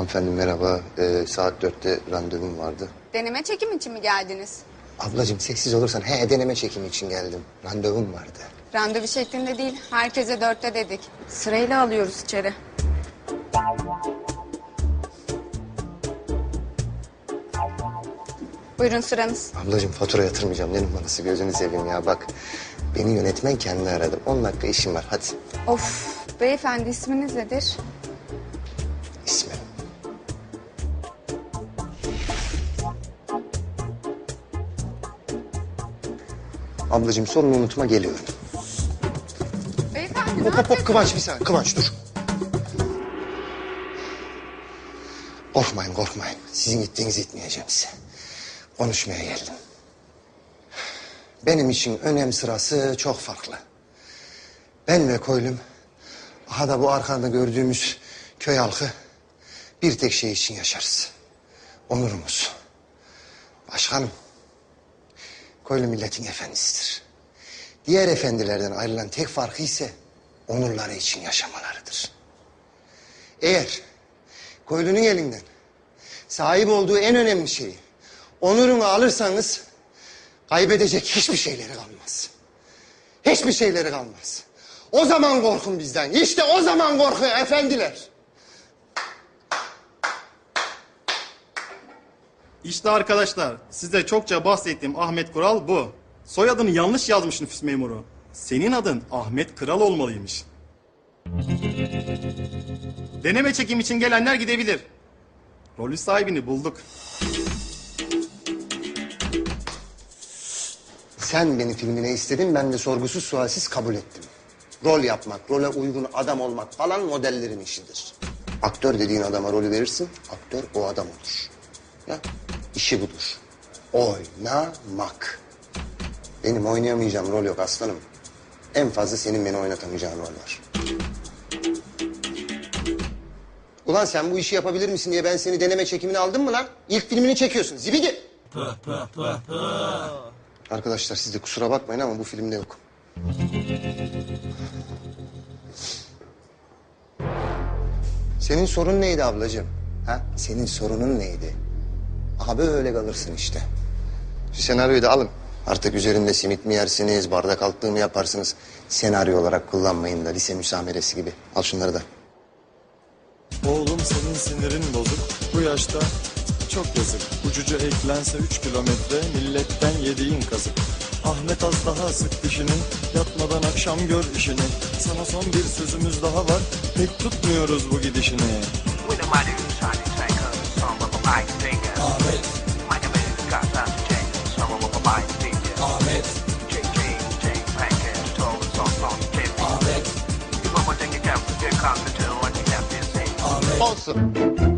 Hanımefendi merhaba. Ee, saat dörtte randevum vardı. Deneme çekim için mi geldiniz? Ablacığım sessiz olursan he deneme çekimi için geldim. Randevum vardı. Randevu şeklinde değil, herkese dörtte dedik. Sırayla alıyoruz içeri. Buyurun sıranız. Ablacığım fatura yatırmayacağım. Benim parası gözünü seveyim ya bak. Beni yönetmen kendi aradı. 10 dakika işim var hadi. Of, beyefendi isminiz nedir? İsmim. Ablacığım sorunu unutma geliyorum. Beyefendi ne Hop hop hop? Kıvanç bir saniye. Kıvanç dur. Korkmayın korkmayın. Sizin gittiğinizi gitmeyeceğim size. Konuşmaya geldim. Benim için önem sırası çok farklı. Ben ve Koylum, aha da bu arkada gördüğümüz köy halkı bir tek şey için yaşarız. Onurumuz. Başkanım, Koylu milletin efendisidir. Diğer efendilerden ayrılan tek farkı ise onurları için yaşamalarıdır. Eğer Koylu'nun elinden sahip olduğu en önemli şeyi onurunu alırsanız kaybedecek hiçbir şeyleri kalmaz. Hiçbir şeyleri kalmaz. O zaman korkun bizden. İşte o zaman korkun efendiler. İşte arkadaşlar size çokça bahsettiğim Ahmet Kural bu. Soyadını yanlış yazmış nüfus memuru. Senin adın Ahmet Kral olmalıymış. Deneme çekim için gelenler gidebilir. Rolü sahibini bulduk. Sen beni filmine istedin, ben de sorgusuz sualsiz kabul ettim. Rol yapmak, role uygun adam olmak falan modellerin işidir. Aktör dediğin adama rolü verirsin, aktör o adam olur. Ya, işi budur. Oynamak. Benim oynayamayacağım rol yok aslanım. En fazla senin beni oynatamayacağın rol var. Ulan sen bu işi yapabilir misin diye ben seni deneme çekimine aldım mı lan? İlk filmini çekiyorsun, zibidi. Arkadaşlar siz de kusura bakmayın ama bu filmde yok. Senin sorun neydi ablacığım? Ha? Senin sorunun neydi? Aha böyle kalırsın işte. Şu senaryoyu da alın. Artık üzerinde simit mi yersiniz, bardak altlığı mı yaparsınız? Senaryo olarak kullanmayın da lise müsameresi gibi. Al şunları da. Oğlum senin sinirin bozuk. Bu yaşta çok yazık. Ucuca eklense üç kilometre milletten yediğin kazık. Ahmet az daha sık dişini. Yatmadan akşam gör işini. Sana son bir sözümüz daha var. Pek tutmuyoruz bu gidişini. With a mighty Awesome.